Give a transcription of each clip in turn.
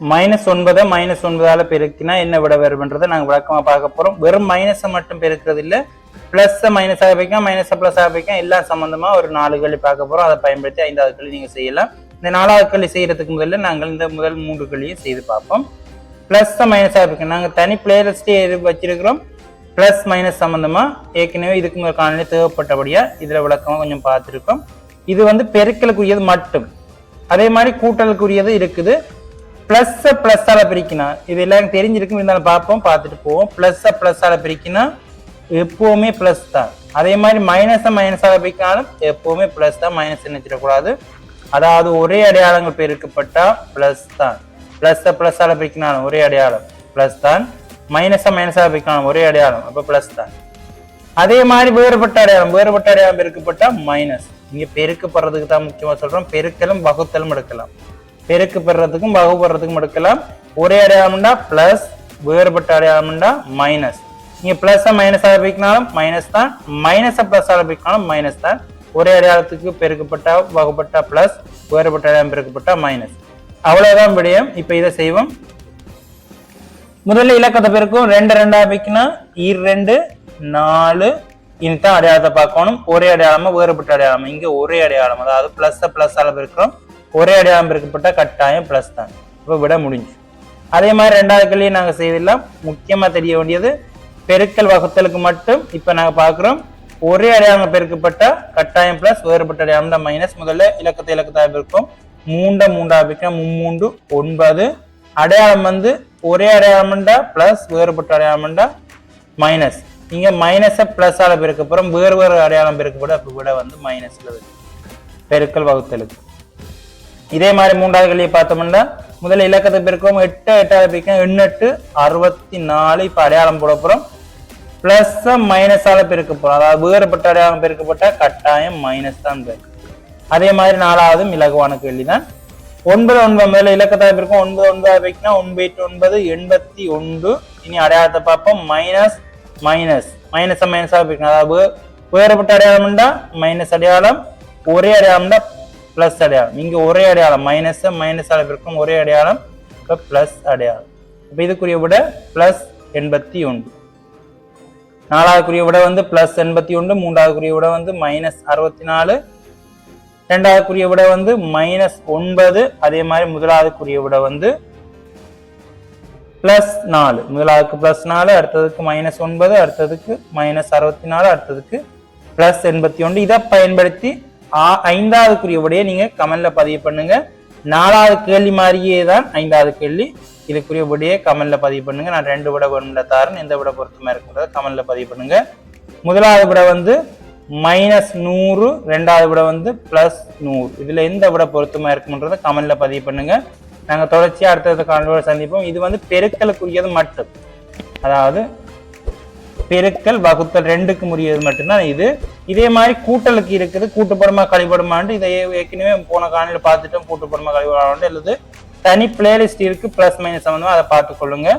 Minus ஒன்பதை minus ஒன்பதால பெருக்கினா என்ன விட வரும்ன்றதை நாங்கள் விளக்கமாக பார்க்க போகிறோம் வெறும் மைனஸை மட்டும் பெருக்கிறது இல்லை ப்ளஸ்ஸை மைனஸாக வைக்கலாம் மைனஸை ப்ளஸ்ஸாக வைக்கலாம். எல்லா சம்மந்தமாக ஒரு நாலு கழி பார்க்க போகிறோம் அதை பயன்படுத்தி ஐந்தாவது கழி நீங்கள் செய்யலாம். இந்த நாலாவது கழி செய்கிறதுக்கு முதல்ல நாங்கள் இந்த முதல் மூன்று கேள்வியும் செய்து பார்ப்போம். ப்ளஸ்ஸை மைனஸாக வைக்கணும் நாங்கள் தனி பிளேலிஸ்டே வச்சிருக்கிறோம். ப்ளஸ் மைனஸ் சம்மந்தமாக ஏற்கனவே இதுக்கு முதல் காணொலி தேவைப்பட்டபடியாக இதில் விளக்கமாக கொஞ்சம் பார்த்துருக்கோம். இது வந்து பெருக்கலுக்குரியது மட்டும். அதே மாதிரி கூட்டலுக்குரியது இருக்குது. பிளஸ் ப்ளஸ்ஸால் பிரிக்கணும் இது எல்லாருக்கும் தெரிஞ்சிருக்கும் இருந்தாலும் பார்ப்போம் பார்த்துட்டு போவோம். பிளஸ் பிளஸ்ஸால பிரிக்கினா எப்பவுமே பிளஸ் தான். அதே மாதிரி மைனஸை மைனஸால் பிரிக்கினாலும் எப்பவுமே பிளஸ் தான் மைனஸ் நினைச்சிடக்கூடாது. அதாவது ஒரே அடையாளங்கள் பெருக்கப்பட்டா பிளஸ் தான். பிளஸ் பிளஸ்ஸால பிரிக்கினாலும் ஒரே அடையாளம் பிளஸ் தான். மைனஸாக மைனஸால பிரிக்கினாலும் ஒரே அடையாளம் அப்போ பிளஸ் தான். அதே மாதிரி வேறுபட்ட அடையாளம் வேறுபட்ட அடையாளம் பெருக்கப்பட்டா மைனஸ் இங்க பெருக்கப்படுறதுக்கு தான் முக்கியமா சொல்றோம். பெருக்கலும் வகுத்தலும் எடுக்கலாம். பெருக்கு பெறதுக்கும் வகுப்படுறதுக்கும் எடுக்கலாம். ஒரே அடையாளம்டா பிளஸ் வேறுபட்ட அடையாளம்டா மைனஸ் நீங்க பிளஸ் மைனஸ் ஆரம்பிக்கனாலும் மைனஸ் தான். மைனஸ் பிளஸ் ஆரம்பிக்கனாலும் மைனஸ் தான். ஒரே அடையாளத்துக்கு பெருக்கப்பட்டா வகுப்பட்டா பிளஸ் வேறுபட்ட அடையாளம் பெருக்கப்பட்டா மைனஸ் அவ்வளவுதான் விடயம். இப்ப இதை செய்வோம். முதல்ல இலக்கத்தை பெருக்கும் ரெண்டு ரெண்டா வைக்கணும் இரண்டு நாலு. இதுதான் அடையாளத்தை பார்க்கணும். ஒரே அடையாளமா வேறுபட்ட அடையாளம்? இங்க ஒரே அடையாளம். அதாவது பிளஸ் பிளஸ் அளவு இருக்கிறோம் ஒரே அடையாளம் பெருக்கப்பட்ட கட்டாயம் பிளஸ் தான். இப்போ விட முடிஞ்சு. அதே மாதிரி ரெண்டாவது கேள்வியை நாங்கள் செய்திடலாம். முக்கியமாக தெரிய வேண்டியது பெருக்கல் வகுத்தலுக்கு மட்டும் இப்போ நாங்கள் பார்க்குறோம். ஒரே அடையாளம் பெருக்கப்பட்ட கட்டாயம் பிளஸ் வேறுபட்ட அடையாளம் தான் மைனஸ் முதல்ல இலக்கத்தை இலக்கத்தாக இருக்கும் மூண்ட மூண்டா வைக்க மும்மூண்டு ஒன்பது. அடையாளம் வந்து ஒரே அடையாளம்டா பிளஸ் வேறுபட்ட அடையாளம்டா மைனஸ் இங்கே மைனஸை பிளஸ் ஆல போகிறோம் வேறு வேறு அடையாளம் பெருக்கப்பட அப்போ விட வந்து மைனஸில் பெருக்கல் வகுத்தலுக்கு. இதே மாதிரி மூன்றாவது கேள்வியை பார்த்தோம்னா முதல்ல இலக்கத்தை பெருக்கும் எட்டு எட்டாவது பிரிக்கும் எண்ணெட்டு அறுபத்தி நாலு இப்போ அடையாளம் போட போகிறோம் ப்ளஸ் மைனஸால பெருக்க போகிறோம் அதாவது வேறுபட்ட அடையாளம் பெருக்கப்பட்ட கட்டாயம் மைனஸ் தான் பெருக்கும். அதே மாதிரி நாலாவதும் இலகுவான கேள்வி தான் ஒன்பது ஒன்பது முதல்ல இலக்கத்தை பெருக்கும் ஒன்பது ஒன்பதாவது வைக்கணும் ஒன்பது எட்டு ஒன்பது எண்பத்தி ஒன்று. இனி அடையாளத்தை பார்ப்போம். மைனஸ் மைனஸ் மைனஸ் மைனஸாக பிரிக்கணும். அதாவது வேறுபட்ட அடையாளம்டா மைனஸ் அடையாளம். ஒரே அடையாளம்டா பிளஸ் அடையாளம். இங்க ஒரே அடையாளம். மைனஸ் மைனஸ் இருக்கும் ஒரே அடையாளம். இப்போ ப்ளஸ் அடையாளம். இப்போ இதுக்குரிய விட ப்ளஸ் எண்பத்தி ஒன்று. நாலாவதுக்குரிய விட வந்து ப்ளஸ் எண்பத்தி ஒன்று. மூன்றாவதுக்குரிய விட வந்து மைனஸ் அறுபத்தி நாலு. ரெண்டாவதுக்குரிய விட வந்து மைனஸ் ஒன்பது. அதே மாதிரி முதலாவதுக்குரிய விட வந்து பிளஸ் நாலு. முதலாவதுக்கு பிளஸ் நாலு அடுத்ததுக்கு மைனஸ் ஒன்பது அடுத்ததுக்கு மைனஸ் அறுபத்தி நாலு அடுத்ததுக்கு பிளஸ் எண்பத்தி ஒன்று. இதை பயன்படுத்தி ஆ- ஐந்தாவதுக்குரிய விடையை நீங்க கமெண்ட்ல பதிவு பண்ணுங்க. நாலாவது கேள்வி மாதிரியே தான் ஐந்தாவது கேள்வி. இதுக்குரிய விடையை கமெண்ட்ல பதிவு பண்ணுங்க. நான் ரெண்டு விட வேணும்ல தாரன் எந்த விட பொருத்தமா இருக்குன்றத கமெண்ட்ல பதிவு பண்ணுங்க. முதலாவது விட வந்து மைனஸ் நூறு ரெண்டாவது விட வந்து பிளஸ் நூறு. இதுல எந்த விட பொருத்தமா இருக்குன்றத கமெண்ட்ல பதிவு பண்ணுங்க. நாங்கள் தொடர்ச்சியாக அடுத்தடுத்த காணொலியோட சந்திப்போம். இது வந்து பெருக்கலுக்குரியது மட்டும். அதாவது பெருக்கல் வகுத்தல் ரெண்டுக்கு முடியது மட்டும்தான் இது. இதே மாதிரி கூட்டலுக்கு இருக்குது. கூட்டுப்படமா கழிபடுமாண்டு இதை ஏற்கனவே போன காலையில் பார்த்துட்டோம். கூட்டுப்படமா கழிபடாண்டு அல்லது தனி பிளேலிஸ்ட் இருக்கு. பிளஸ் மைனஸ் சம்மந்தமாக அதை பார்த்து கொள்ளுங்க.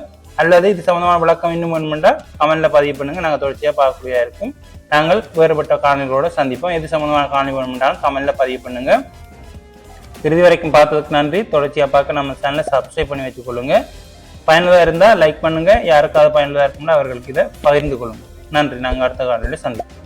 அல்லது இது சம்மந்தமான விளக்கம் இன்னும் வேணுமெண்டா கமெண்ட்ல பதிவு பண்ணுங்க. நாங்கள் தொடர்ச்சியாக பார்க்கக்கூடியதா இருக்கும். நாங்கள் வேறுபட்ட காணிகளோடு சந்திப்போம். எது சம்பந்தமான காணொலி வேணுமென்றாலும் கமெண்ட்ல பதிவு பண்ணுங்க. இறுதி வரைக்கும் பார்த்ததுக்கு நன்றி. தொடர்ச்சியாக பார்க்க நம்ம சேனலை சப்ஸ்கிரைப் பண்ணி வச்சுக்கொள்ளுங்க பயனுள்ளதாக இருந்தால் லைக் பண்ணுங்கள் யாருக்காவது பயனுள்ளதாக இருக்கும்னா அவர்களுக்கு இதை பகிர்ந்து கொள்ளுங்கள் நன்றி. நாங்கள் அடுத்த காலையில் சந்திப்போம்.